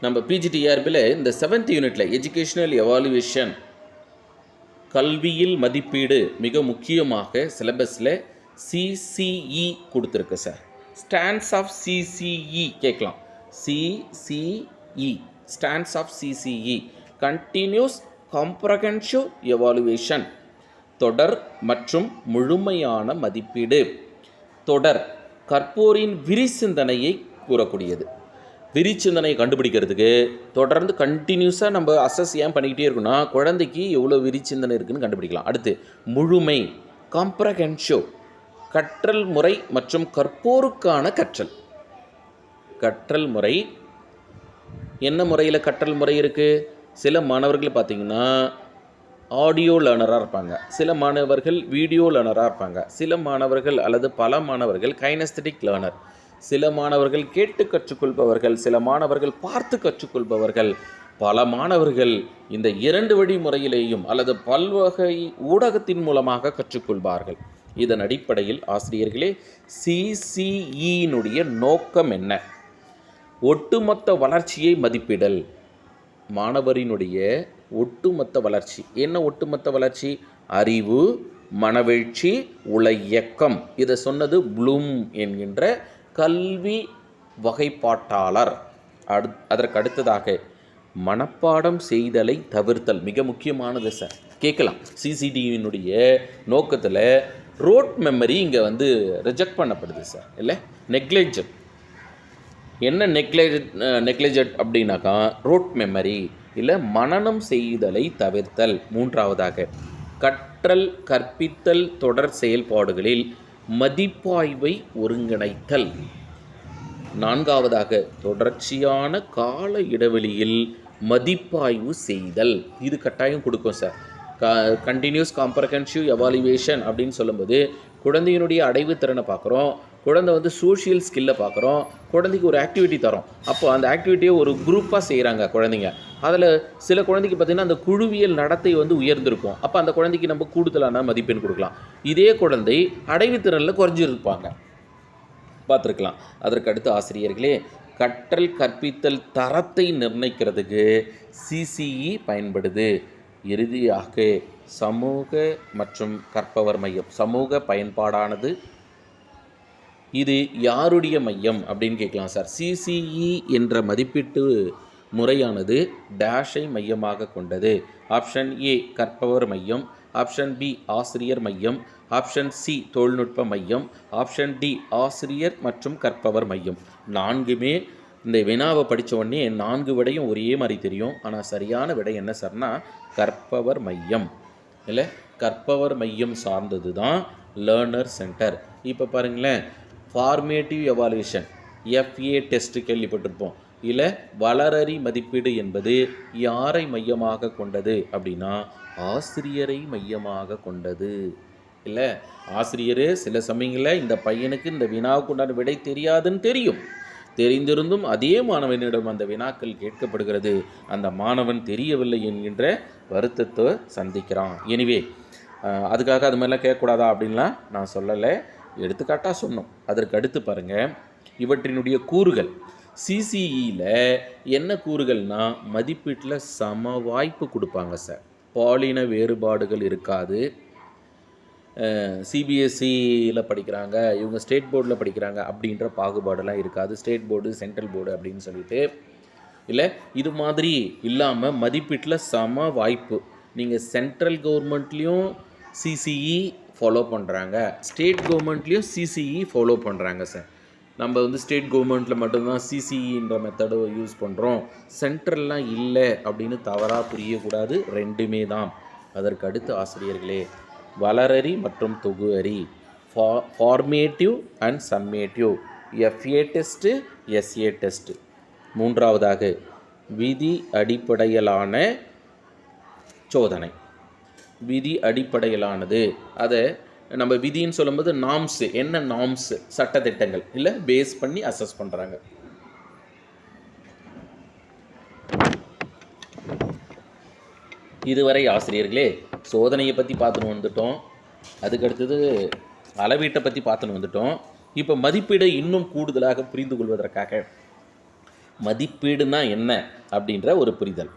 நம்ம பிஜிடிஆர்பியில் இந்த செவன்த் யூனிட்டில் எஜுகேஷ்னல் எவாலுவேஷன் கல்வியில் மதிப்பீடு மிக முக்கியமாக சிலபஸில் சிசிஇ கொடுத்துருக்கு சார் ஸ்டாண்ட்ஸ் ஆஃப் சிசிஇ கேட்கலாம் CCE stands of CCE continuous comprehensive evaluation தொடர் மற்றும் முழுமையான மதிப்பீடு. தொடர் கற்போரின் விரிசிந்தனையை கூறக்கூடியது. விரிச்சிந்தனையை கண்டுபிடிக்கிறதுக்கு தொடர்ந்து கண்டினியூஸாக நம்ம அசஸ் ஏன் பண்ணிக்கிட்டே இருக்கோம்னா குழந்தைக்கு எவ்வளோ விரிச்சிந்தனை இருக்குன்னு கண்டுபிடிக்கலாம். அடுத்து முழுமை காம்ப்ரஹென்ஷோ கற்றல் முறை மற்றும் கற்போருக்கான கற்றல். கற்றல் முறை என்ன முறையில் கற்றல் முறை இருக்குது சில மாணவர்கள் பார்த்திங்கன்னா ஆடியோ லேர்னராக இருப்பாங்க. சில மாணவர்கள் வீடியோ லேர்னராக இருப்பாங்க. சில மாணவர்கள் அல்லது பல மாணவர்கள் கைனஸ்தட்டிக் லேர்னர் சில மாணவர்கள் கேட்டு கற்றுக்கொள்பவர்கள் சில மாணவர்கள் பார்த்து கற்றுக்கொள்பவர்கள். பல மாணவர்கள் இந்த இரண்டு வழி முறையிலேயும் அல்லது பல்வகை ஊடகத்தின் மூலமாக கற்றுக்கொள்வார்கள். இதன் அடிப்படையில் ஆசிரியர்களே சிசிஇனுடைய நோக்கம் என்ன? ஒட்டுமொத்த வளர்ச்சியை மதிப்பிடல். மாணவரினுடைய ஒட்டுமொத்த வளர்ச்சி. என்ன ஒட்டுமொத்த வளர்ச்சி? அறிவு மனவெழ்ச்சி உலை இயக்கம் இதை சொன்னது ப்ளூம் என்கின்ற கல்வி வகைப்பாட்டாளர். அடு அதற்கு அடுத்ததாக மனப்பாடம் செய்தலை தவிர்த்தல் மிக முக்கியமானது சார். கேட்கலாம். சிசிடிவியினுடைய நோக்கத்தில் ரோட் மெமரி இங்கே வந்து ரிஜெக்ட் பண்ணப்படுது சார். இல்லை? நெக்லேஜட் என்ன நெக்லேஜ் நெக்லெஜட் அப்படின்னாக்கா ரோட் மெமரி இல்லை மனநம் செய்தலை தவிர்த்தல். மூன்றாவதாக கற்றல் கற்பித்தல் தொடர் செயல்பாடுகளில் மதிப்பாய்வை ஒருங்கிணைத்தல். நான்காவதாக தொடர்ச்சியான கால இடைவெளியில் மதிப்பாய்வு செய்தல். இது கட்டாயம் கொடுக்கும் சார் க கண்டினியூஸ் காம்ப்ரஹென்சிவ் எவாலுவேஷன் அப்படின்னு சொல்லும்போது குழந்தையினுடைய அடைவு திறனை பார்க்குறோம். குழந்தை வந்து சோஷியல் ஸ்கில்லை பார்க்குறோம். குழந்தைக்கு ஒரு ஆக்டிவிட்டி தரோம். அப்போ அந்த ஆக்டிவிட்டியை ஒரு குரூப்பாக செய்கிறாங்க குழந்தைங்க. அதில் சில குழந்தைக்கு பார்த்திங்கன்னா அந்த குழுவியல் நடத்தை வந்து உயர்ந்திருக்கும். அப்போ அந்த குழந்தைக்கு நம்ம கூடுதலான மதிப்பெண் கொடுக்கலாம். இதே குழந்தை அடைவுத்திறனில் குறைஞ்சிருப்பாங்க. பார்த்துருக்கலாம். அதற்கு அடுத்து ஆசிரியர்களே கற்றல் கற்பித்தல் தரத்தை நிர்ணயிக்கிறதுக்கு சிசிஇ பயன்படுது. இறுதியாக சமூக மற்றும் கற்பவர் மையம். சமூக பயன்பாடானது இது யாருடைய மையம் அப்படின்னு கேட்கலாம் சார். சிசிஇ என்ற மதிப்பீட்டு முறையானது டேஷை மையமாக கொண்டது. ஆப்ஷன் ஏ கற்பவர் மையம். ஆப்ஷன் பி ஆசிரியர் மையம். ஆப்ஷன் சி தொழில்நுட்ப மையம். ஆப்ஷன் டி ஆசிரியர் மற்றும் கற்பவர் மையம். நான்குமே இந்த வினாவை படித்த உடனே நான்கு விடையும் ஒரே மாதிரி தெரியும். ஆனால் சரியான விடை என்ன சார்னா கற்பவர் மையம். இல்லை கற்பவர் மையம் சார்ந்தது தான் லேர்னர் சென்டர் இப்போ பாருங்களேன் ஃபார்மேட்டிவ் எவாலுவேஷன் எஃப்ஏ டெஸ்ட் கேள்விப்பட்டிருப்போம். இல்லை வளரறி மதிப்பீடு என்பது யாரை மையமாக கொண்டது அப்படின்னா ஆசிரியரை மையமாக கொண்டது. இல்லை ஆசிரியர் சில சமயங்களில் இந்த பையனுக்கு இந்த வினாவுக்கு உண்டான விடை தெரியாதுன்னு தெரியும். தெரிந்திருந்தும் அதே மாணவனிடம் அந்த வினாக்கள் கேட்கப்படுகிறது. அந்த மாணவன் தெரியவில்லை என்கின்ற வருத்தத்தை சந்திக்கிறான். எனிவே அதுக்காக அது மாதிரிலாம் கேட்கக்கூடாதா அப்படின்லாம் நான் சொல்லலை. எடுத்துக்காட்டாக சொன்னோம். அதற்கு அடுத்து பாருங்கள் இவற்றினுடைய கூறுகள். சிசிஇயில் என்ன கூறுகள்னா மதிப்பீட்டில் சம வாய்ப்பு கொடுப்பாங்க சார் பாலின வேறுபாடுகள் இருக்காது. சிபிஎஸ்சியில் படிக்கிறாங்க இவங்க ஸ்டேட் போர்டில் படிக்கிறாங்க அப்படின்ற பாகுபாடெல்லாம் இருக்காது. ஸ்டேட் போர்டு சென்ட்ரல் போர்டு அப்படின்னு சொல்லிட்டு. இல்லை இது மாதிரி இல்லாமல் மதிப்பீட்டில் சம வாய்ப்பு. நீங்கள் சென்ட்ரல் கவர்மெண்ட்லேயும் சிசிஇ ஃபாலோ பண்ணுறாங்க ஸ்டேட் கவர்மெண்ட்லேயும் சிசிஇ ஃபாலோ பண்ணுறாங்க சார் நம்ம வந்து ஸ்டேட் கவர்மெண்ட்டில் மட்டும்தான் சிசிஇன்ற மெத்தடை யூஸ் பண்ணுறோம் சென்ட்ரல்லாம் இல்லை அப்படின்னு தவறாக புரியக்கூடாது. ரெண்டுமே தான். அதற்கு அடுத்து ஆசிரியர்களே வளரறி மற்றும் தொகு அறி ஃபா formative and summative FA test SA test மூன்றாவதாக விதி அடிப்படையிலான சோதனை. விதி அடிப்படையிலானது. அதை நம்ம விதின்னு சொல்லும்போது நாம்ஸு என்ன நாம்ஸு சட்டத்திட்டங்கள் இல்லை பேஸ் பண்ணி அசஸ் பண்ணுறாங்க இதுவரை ஆசிரியர்களே சோதனையை பற்றி பார்த்துன்னு வந்துட்டோம். அதுக்கு அடுத்தது அளவீட்டை பற்றி பார்த்துன்னு வந்துட்டோம். இப்போ மதிப்பீடை இன்னும் கூடுதலாக புரிந்து கொள்வதற்காக மதிப்பீடுனா என்ன அப்படின்ற ஒரு புரிதல்.